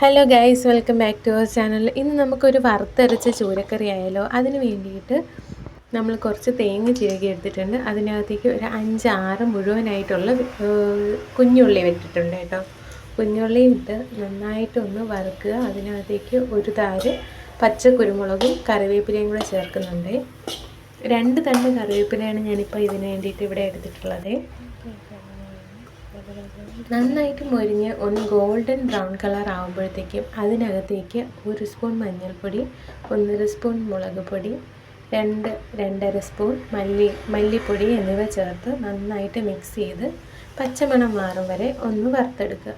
Hello guys welcome back to our channel ഇന്ന് നമുക്കൊരു വറുത്തരച്ച ചൂരക്കറി ആയാലോ അതിന് വേണ്ടിയിട്ട് നമ്മൾ കുറച്ച് തേങ്ങ ചിരകി എടുത്തിട്ടുണ്ട്. അതിനകത്തേക്ക് ഒരു അഞ്ച് ആറ് മുഴുവനായിട്ടുള്ള കുഞ്ഞുള്ളി വെച്ചിട്ടുണ്ട് കേട്ടോ. കുഞ്ഞുള്ളി ഇട്ട് നന്നായിട്ടൊന്ന് വറുക്കുക. അതിനകത്തേക്ക് ഒരു താര് പച്ച കുരുമുളകും കറിവേപ്പിലയും കൂടെ ചേർക്കുന്നുണ്ട്. രണ്ട് തണ്ട് കറിവേപ്പിലയാണ് ഞാനിപ്പോൾ ഇതിന് വേണ്ടിയിട്ട് ഇവിടെ എടുത്തിട്ടുള്ളത്. നന്നായിട്ട് മൊരിഞ്ഞ് ഒന്ന് ഗോൾഡൻ ബ്രൗൺ കളർ ആകുമ്പോഴത്തേക്കും അതിനകത്തേക്ക് ഒരു സ്പൂൺ മഞ്ഞൾപ്പൊടി ഒന്നര സ്പൂൺ മുളക് പൊടി രണ്ട് രണ്ടര സ്പൂൺ മല്ലി മല്ലിപ്പൊടി എന്നിവ ചേർത്ത് നന്നായിട്ട് മിക്സ് ചെയ്ത് പച്ചമണം മാറും വരെ ഒന്ന് വറുത്തെടുക്കുക.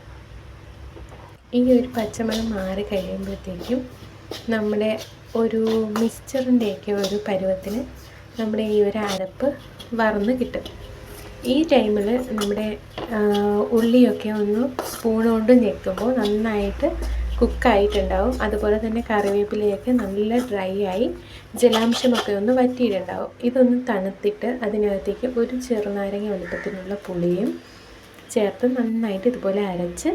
ഈ ഒരു പച്ചമണം മാറി കഴിയുമ്പോഴത്തേക്കും നമ്മുടെ ഒരു മിക്സ്ചറിന്റെയൊക്കെ ഒരു പരുവത്തിന് നമ്മുടെ ഈ ഒരു അരപ്പ് വറന്ന് കിട്ടും. ഈ ടൈമിൽ നമ്മുടെ ഉള്ളിയൊക്കെ ഒന്ന് സ്പൂൺ കൊണ്ട് ഞെക്കുമ്പോൾ നന്നായിട്ട് കുക്കായിട്ടുണ്ടാവും. അതുപോലെ തന്നെ കറിവേപ്പിലയൊക്കെ നല്ല ഡ്രൈ ആയി ജലാംശമൊക്കെ ഒന്ന് വറ്റിയിട്ടുണ്ടാവും. ഇതൊന്ന് തണുത്തിട്ട് അതിനകത്തേക്ക് ഒരു ചെറുനാരങ്ങ വലുപ്പത്തിനുള്ള പുളിയും ചേർത്ത് നന്നായിട്ട് ഇതുപോലെ അരച്ച്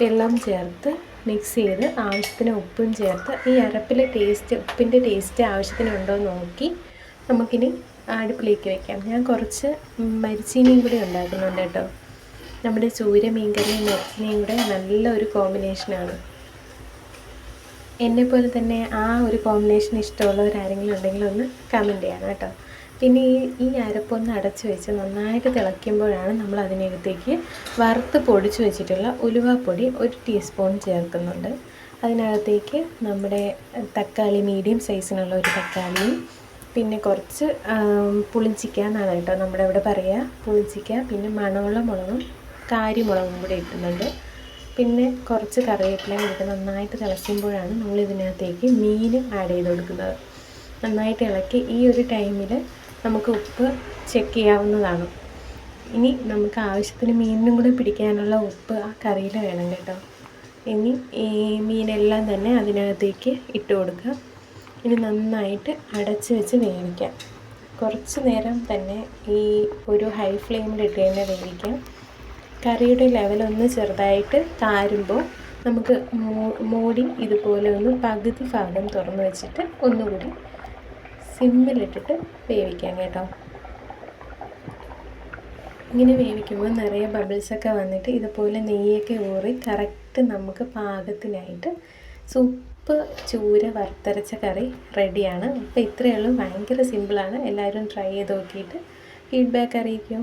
വെള്ളം ചേർത്ത് മിക്സ് ചെയ്ത് ആവശ്യത്തിന് ഉപ്പും ചേർത്ത് ഈ അരപ്പിലെ ടേസ്റ്റ് ഉപ്പിന്റെ ടേസ്റ്റ് ആവശ്യത്തിനുണ്ടോ നോക്കി നമുക്കിനി അടുപ്പിലേക്ക് വെക്കാം. ഞാൻ കുറച്ച് മരിച്ചീനിയും കൂടി ഉണ്ടാക്കുന്നുണ്ട് കേട്ടോ. നമ്മുടെ ചൂര മീൻകറിയും മരിച്ചീനിയും കൂടെ നല്ലൊരു കോമ്പിനേഷനാണ് എന്നെപ്പോലെ തന്നെ ആ ഒരു കോമ്പിനേഷൻ ഇഷ്ടമുള്ളവരാരെങ്കിലും ഉണ്ടെങ്കിൽ ഒന്ന് കമന്റ് ചെയ്യണം കേട്ടോ. പിന്നെ ഈ ഈ അരപ്പൊന്ന് അടച്ച് വെച്ച് നന്നായിട്ട് തിളയ്ക്കുമ്പോഴാണ് നമ്മൾ അതിനകത്തേക്ക് വറുത്ത് പൊടിച്ച് വെച്ചിട്ടുള്ള ഉലുവാപ്പൊടി ഒരു ടീസ്പൂൺ ചേർക്കുന്നുണ്ട്. അതിനകത്തേക്ക് നമ്മുടെ തക്കാളി മീഡിയം സൈസിനുള്ള ഒരു തക്കാളിയും പിന്നെ കുറച്ച് പുളിഞ്ചിക്ക എന്നാണ് കേട്ടോ നമ്മുടെ ഇവിടെ പറയുക. പുളിഞ്ചിക്ക പിന്നെ മണമുള്ള മുളകും കാരിമുളകും കൂടി ഇട്ടുന്നുണ്ട് പിന്നെ കുറച്ച് കറിവേപ്പിലയും ഇട്ട് നന്നായിട്ട് തിളയ്ക്കുമ്പോഴാണ് നമ്മൾ ഇതിനകത്തേക്ക് മീൻ ആഡ് ചെയ്ത് കൊടുക്കുന്നത്. നന്നായിട്ട് ഇളക്കി ഈ ഒരു ടൈമിൽ നമുക്ക് ഉപ്പ് ചെക്ക് ചെയ്യാവുന്നതാണ്. ഇനി നമുക്ക് ആവശ്യത്തിന് മീനിനും കൂടെ പിടിക്കാനുള്ള ഉപ്പ് ആ കറിയിൽ വേണം കേട്ടോ. ഇനി ഈ മീനെല്ലാം തന്നെ അതിനകത്തേക്ക് ഇട്ട് കൊടുക്കുക. ഇനി നന്നായിട്ട് അടച്ച് വെച്ച് വേവിക്കാം. കുറച്ച് നേരം തന്നെ ഈ ഒരു ഹൈ ഫ്ലെയിമിൽ ഇട്ട് തന്നെ വേവിക്കാം. കറിയുടെ ലെവൽ ഒന്ന് ചെറുതായിട്ട് താരുമ്പോൾ നമുക്ക് മൂടി ഇതുപോലെ ഒന്ന് പകുതി ഭാഗം തുറന്ന് വെച്ചിട്ട് ഒന്നുകൂടി സിമ്മിലിട്ടിട്ട് വേവിക്കാം കേട്ടോ. ഇങ്ങനെ വേവിക്കുമ്പോൾ നിറയെ ബബിൾസൊക്കെ വന്നിട്ട് ഇതുപോലെ നെയ്യൊക്കെ ഊറി കറക്റ്റ് നമുക്ക് പാകത്തിനായിട്ട് സൂപ്പ് ചൂര വറുത്തരച്ച കറി റെഡിയാണ് അപ്പോൾ ഇത്രയേ ഉള്ളൂ. ഭയങ്കര സിമ്പിളാണ് എല്ലാവരും ട്രൈ ചെയ്ത് നോക്കിയിട്ട് ഫീഡ്ബാക്ക് അറിയിക്കും.